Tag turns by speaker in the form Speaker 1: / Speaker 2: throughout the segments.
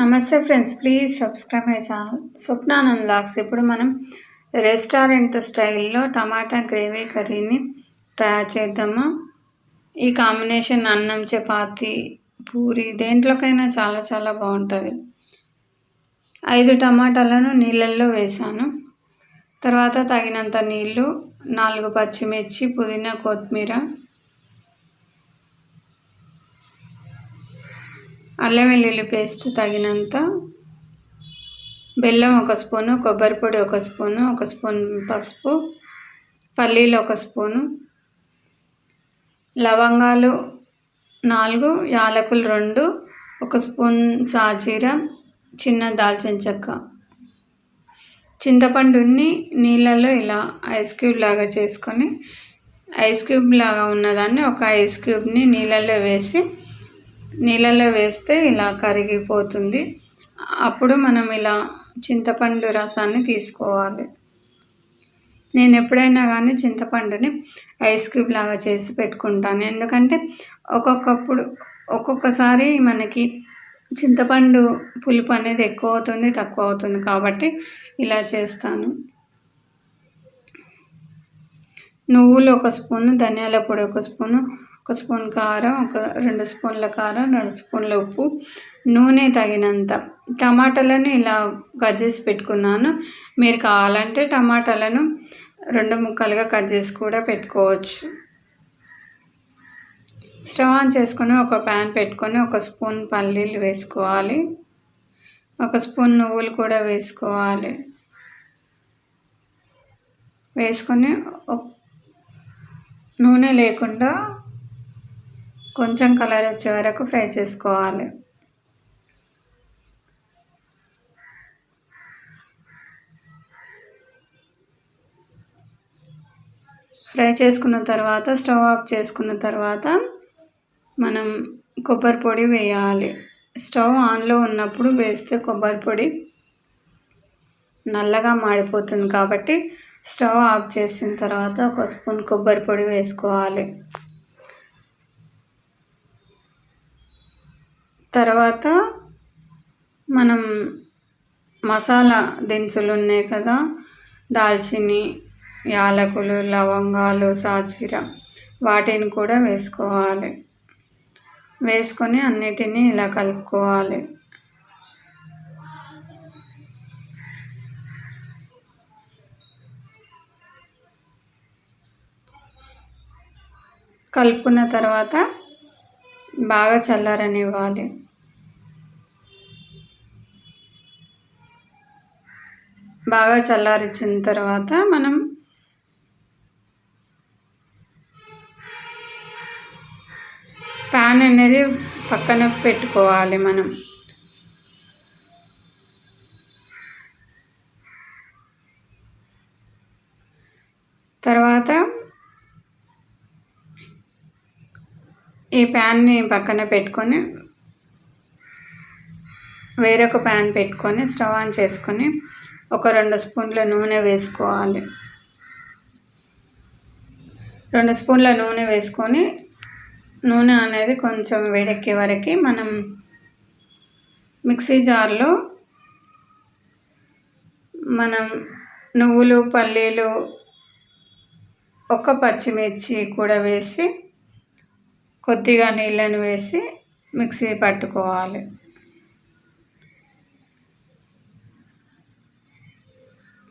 Speaker 1: నమస్తే friends please subscribe my channel. Swapnanand lakhs. ఇప్పుడు మనం రెస్టారెంట్ స్టైల్లో టమాటా గ్రేవీ కర్రీని తయారు చేద్దాము? ఈ కాంబినేషన్ అన్నం చపాతి పూరి దేంట్లోకైనా చాలా చాలా బాగుంటుంది. ఐదు టమాటాలను నీళ్ళల్లో వేసాను. తర్వాత తగినంత నీళ్ళు నాలుగు పచ్చిమిర్చి పుదీనా కొత్తిమీర అల్లం వెల్లుల్లి పేస్ట్ తగినంత బెల్లం ఒక స్పూను కొబ్బరి పొడి ఒక స్పూను ఒక స్పూన్ పసుపు పల్లీలు ఒక స్పూను లవంగాలు నాలుగు యాలకులు రెండు ఒక స్పూన్ సాజీర చిన్న దాల్చిన చెక్క. చింతపండుని నీళ్ళలో ఇలా ఐస్ క్యూబ్ లాగా చేసుకొని ఐస్ క్యూబ్ లాగా ఉన్నదాన్ని ఒక ఐస్ క్యూబ్ని నీళ్ళలో వేసి నీళ్ళలో వేస్తే ఇలా కరిగిపోతుంది. అప్పుడు మనం ఇలా చింతపండు రసాన్ని తీసుకోవాలి. నేను ఎప్పుడైనా కానీ చింతపండుని ఐస్ క్యూబ్ లాగా చేసి పెట్టుకుంటాను. ఎందుకంటే ఒక్కొక్కప్పుడు ఒక్కొక్కసారి మనకి చింతపండు పులుపు అనేది ఎక్కువ అవుతుంది తక్కువ అవుతుంది కాబట్టి ఇలా చేస్తాను. నువ్వులు ఒక స్పూను ధనియాల పొడి ఒక స్పూను ఒక స్పూన్ కారం ఒక రెండు స్పూన్ల కారం రెండు స్పూన్ల ఉప్పు నూనె తగినంత. టమాటాలను ఇలా కట్ చేసి పెట్టుకున్నాను. మీరు కావాలంటే టమాటాలను రెండు ముక్కలుగా కట్ చేసి కూడా పెట్టుకోవచ్చు. స్టవ్ ఆన్ చేసుకొని ఒక ప్యాన్ పెట్టుకొని ఒక స్పూన్ పల్లీలు వేసుకోవాలి. ఒక స్పూన్ నువ్వులు కూడా వేసుకోవాలి. వేసుకొని నూనె లేకుండా కొంచెం కలర్ వచ్చే వరకు ఫ్రై చేసుకోవాలి. ఫ్రై చేసుకున్న తర్వాత స్టవ్ ఆఫ్ చేసుకున్న తర్వాత మనం కొబ్బరి పొడి వేయాలి. స్టవ్ ఆన్లో ఉన్నప్పుడు వేస్తే కొబ్బరి పొడి నల్లగా మాడిపోతుంది కాబట్టి స్టవ్ ఆఫ్ చేసిన తర్వాత ఒక స్పూన్ కొబ్బరి పొడి వేసుకోవాలి. తర్వాత మనం మసాలా దినుసులు ఉన్నాయి కదా దాల్చిని యాలకులు లవంగాలు సాజీర వాటిని కూడా వేసుకోవాలి. వేసుకొని అన్నిటినీ ఇలా కలుపుకోవాలి. కలుపుకున్న తర్వాత బాగా చల్లారనివ్వాలి బాగా చల్లారిచ్చిన తర్వాత మనం ప్యాన్ అనేది పక్కన పెట్టుకోవాలి మనం తర్వాత ఈ ప్యాన్ని పక్కన పెట్టుకొని వేరొక ప్యాన్ పెట్టుకొని స్టవ్ ఆన్ చేసుకొని ఒక రెండు స్పూన్ల నూనె వేసుకోవాలి. రెండు స్పూన్ల నూనె వేసుకొని నూనె అనేది కొంచెం వేడెక్కే వరకు మనం మిక్సీ జార్లో మనం నువ్వులు పల్లీలు ఒక పచ్చిమిర్చి కూడా వేసి కొద్దిగా నీళ్ళను వేసి మిక్సీ పట్టుకోవాలి.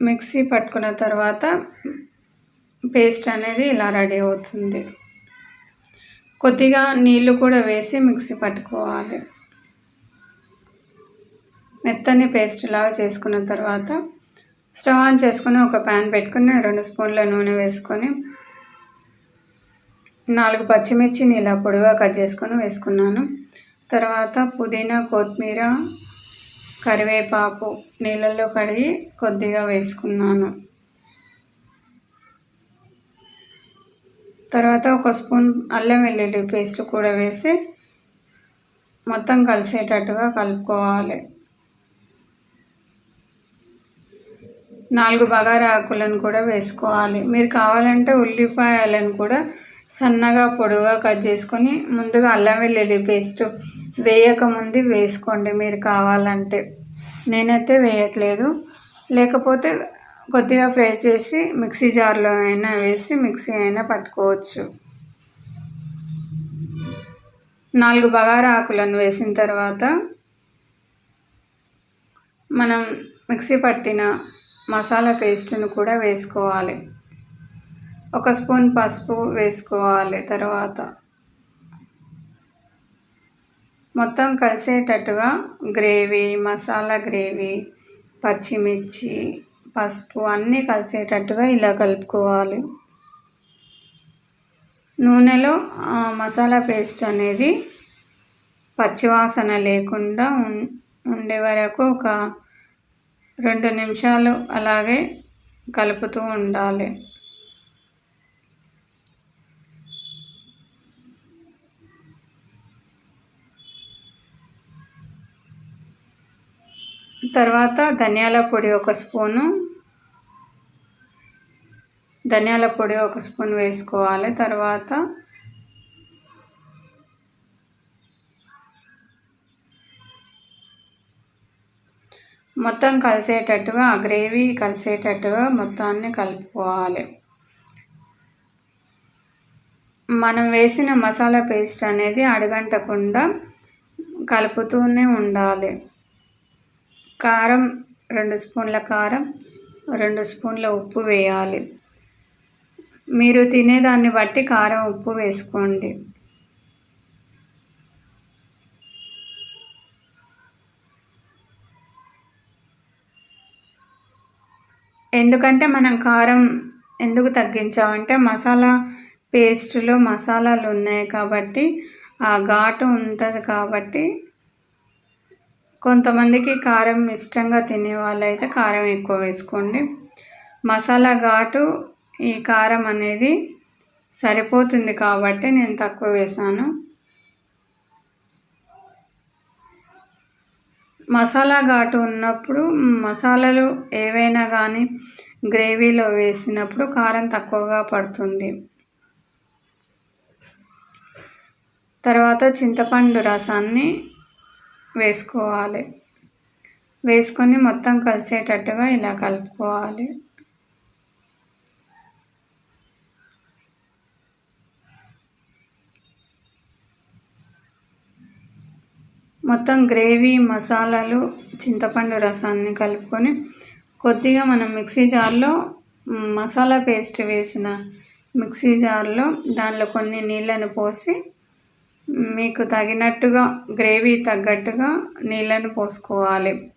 Speaker 1: మిక్సీ పట్టుకున్న తర్వాత పేస్ట్ అనేది ఇలా రెడీ అవుతుంది. కొద్దిగా నీళ్ళు కూడా వేసి మిక్సీ పట్టుకోవాలి. మెత్తని పేస్ట్ లాగా చేసుకున్న తర్వాత స్టవ్ ఆన్ చేసుకుని ఒక ప్యాన్ పెట్టుకుని రెండు స్పూన్ల నూనె వేసుకొని నాలుగు పచ్చిమిర్చిని ఇలా పొడిగా కట్ చేసుకొని వేసుకున్నాను. తర్వాత పుదీనా కొత్తిమీర కరివేపాకు నీళ్ళల్లో కడిగి కొద్దిగా వేసుకున్నాను. తర్వాత ఒక స్పూన్ అల్లం వెల్లుల్లి పేస్ట్ కూడా వేసి మొత్తం కలిసేటట్టుగా కలుపుకోవాలి. నాలుగు బగారా ఆకులను కూడా వేసుకోవాలి. మీరు కావాలంటే ఉల్లిపాయలను కూడా సన్నగా పొడవుగా కట్ చేసుకొని ముందుగా అల్లం వెల్లుల్లి పేస్ట్ వేయకముందు వేసుకోండి మీరు కావాలంటే. నేనైతే వేయట్లేదు. లేకపోతే కొద్దిగా ఫ్రై చేసి మిక్సీ జార్లో అయినా వేసి మిక్సీ అయినా పట్టుకోవచ్చు. నాలుగు బగారా ఆకులను వేసిన తర్వాత మనం మిక్సీ పట్టిన మసాలా పేస్ట్ను కూడా వేసుకోవాలి. ఒక స్పూన్ పసుపు వేసుకోవాలి తర్వాత. మొత్తం కలిసేటట్టుగా గ్రేవీ మసాలా గ్రేవీ పచ్చిమిర్చి పసుపు అన్నీ కలిసేటట్టుగా ఇలా కలుపుకోవాలి. నూనెలో మసాలా పేస్ట్ అనేది పచ్చివాసన లేకుండా ఉండే వరకు ఒక రెండు నిమిషాలు అలాగే కలుపుతూ ఉండాలి. తర్వాత ధనియాల పొడి ఒక స్పూను. ధనియాల పొడి ఒక స్పూన్ వేసుకోవాలి. తర్వాత మొత్తం కలిసేటట్టుగా ఆ గ్రేవీ కలిసేటట్టుగా మొత్తాన్ని కలుపుకోవాలి. మనం వేసిన మసాలా పేస్ట్ అనేది అడగంటకుండా కలుపుతూనే ఉండాలి. కారం రెండు స్పూన్ల కారం రెండు స్పూన్ల ఉప్పు వేయాలి. మీరు తినేదాన్ని బట్టి కారం ఉప్పు వేసుకోండి. ఎందుకంటే మనం కారం ఎందుకు తగ్గించామంటే మసాలా పేస్ట్లో మసాలాలు ఉన్నాయి కాబట్టి ఆ ఘాటు ఉంటుంది కాబట్టి కొంతమందికి కారం ఇష్టంగా తినే వాళ్ళైతే కారం ఎక్కువ వేసుకోండి. మసాలా ఘాటు ఈ కారం అనేది సరిపోతుంది కాబట్టి నేను తక్కువ వేసాను. మసాలా ఘాటు ఉన్నప్పుడు మసాలాలు ఏవైనా కానీ గ్రేవీలో వేసినప్పుడు కారం తక్కువగా పడుతుంది. తర్వాత చింతపండు రసాన్ని వేసుకోవాలి. వేసుకొని మొత్తం కలిసేటట్టుగా ఇలా కలుపుకోవాలి. మొత్తం గ్రేవీ మసాలాలు చింతపండు రసాన్ని కలుపుకొని కొద్దిగా మనం మిక్సీ జార్లో మసాలా పేస్ట్ వేసిన మిక్సీ జార్లో దానిలో కొన్ని నీళ్ళను పోసి మీకు తగినట్టుగా గ్రేవీ తగ్గట్టుగా నీళ్ళను పోసుకోవాలి.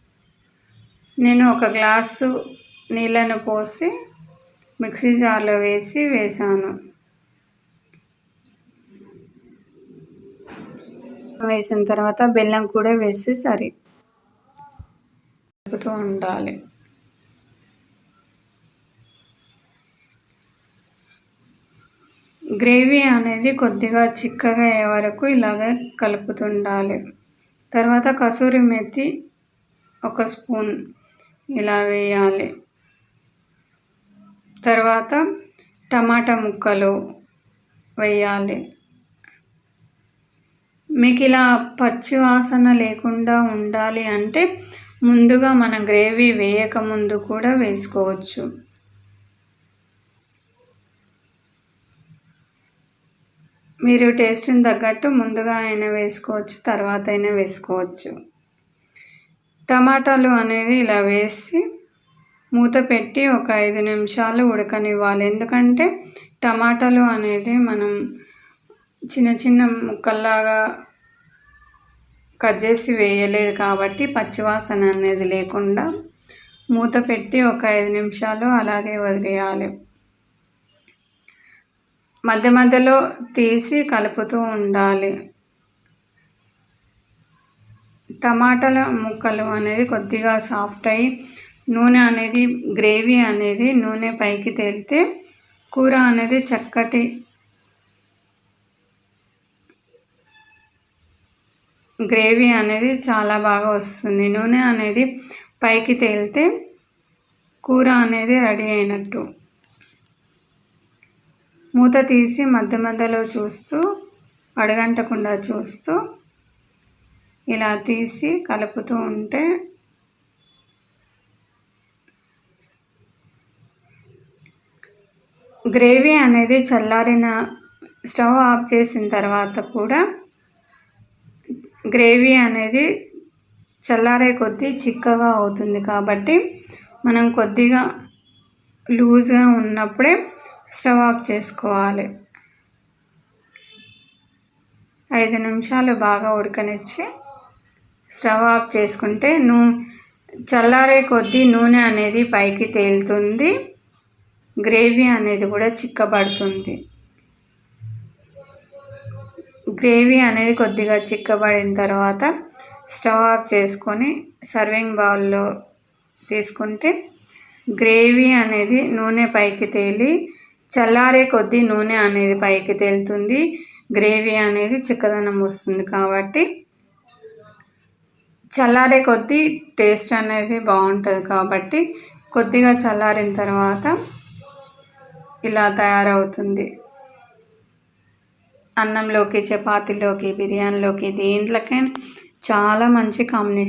Speaker 1: నేను ఒక గ్లాసు నీళ్ళను పోసి మిక్సీ జార్లో వేసి వేసాను. వేసిన తర్వాత బెల్లం కూడా వేసి సరి. ఉండాలి. గ్రేవీ అనేది కొద్దిగా చిక్కగా అయ్యే వరకు ఇలాగే కలుపుతుండాలి. తర్వాత కసూరి మెత్తి ఒక స్పూన్ ఇలా వేయాలి. తర్వాత టమాటా ముక్కలు వేయాలి. మీకు ఇలా పచ్చి వాసన లేకుండా ఉండాలి అంటే ముందుగా మన గ్రేవీ వేయకముందు కూడా వేసుకోవచ్చు. మీరు టేస్ట్ని తగ్గట్టు ముందుగా అయినా వేసుకోవచ్చు తర్వాత అయినా వేసుకోవచ్చు. టమాటాలు అనేది ఇలా వేసి మూత పెట్టి ఒక ఐదు నిమిషాలు ఉడకనివ్వాలి. ఎందుకంటే టమాటాలు అనేది మనం చిన్న చిన్న ముక్కల్లాగా కట్ చేసి వేయలేదు కాబట్టి పచ్చివాసన అనేది లేకుండా మూత పెట్టి ఒక ఐదు నిమిషాలు అలాగే వదిలేయాలి. మధ్య మధ్యలో తీసి కలుపుతూ ఉండాలి. టమాటాల ముక్కలు అనేది కొద్దిగా సాఫ్ట్ అయ్యి నూనె అనేది గ్రేవీ అనేది నూనె పైకి తేలితే కూర అనేది చక్కటి గ్రేవీ అనేది చాలా బాగా వస్తుంది. నూనె అనేది పైకి తేలితే కూర అనేది రెడీ అయినట్టు. మూత తీసి మధ్య మధ్యలో చూస్తూ అడగంటకుండా చూస్తూ ఇలా తీసి కలుపుతూ ఉంటే గ్రేవీ అనేది చల్లారిన స్టవ్ ఆఫ్ చేసిన తర్వాత కూడా గ్రేవీ అనేది చల్లారే కొద్దీ చిక్కగా అవుతుంది కాబట్టి మనం కొద్దిగా లూజ్గా ఉన్నప్పుడే స్టవ్ ఆఫ్ చేసుకోవాలి. ఐదు నిమిషాలు బాగా ఉడకనిచ్చి స్టవ్ ఆఫ్ చేసుకుంటే నూ చల్లారే కొద్దీ నూనె అనేది పైకి తేలుతుంది. గ్రేవీ అనేది కూడా చిక్కబడుతుంది. గ్రేవీ అనేది కొద్దిగా చిక్కబడిన తర్వాత స్టవ్ ఆఫ్ చేసుకొని సర్వింగ్ బౌల్లో తీసుకుంటే గ్రేవీ అనేది నూనె పైకి తేలి చల్లారే కొద్దీ నూనె అనేది పైకి తేలుతుంది. గ్రేవీ అనేది చిక్కదనం వస్తుంది కాబట్టి చల్లారే కొద్దీ టేస్ట్ అనేది బాగుంటుంది కాబట్టి కొద్దిగా చల్లారిన తర్వాత ఇలా తయారవుతుంది. అన్నంలోకి చపాతీలోకి బిర్యానీలోకి దేంట్లోకైనా చాలా మంచి కాంబినేషన్.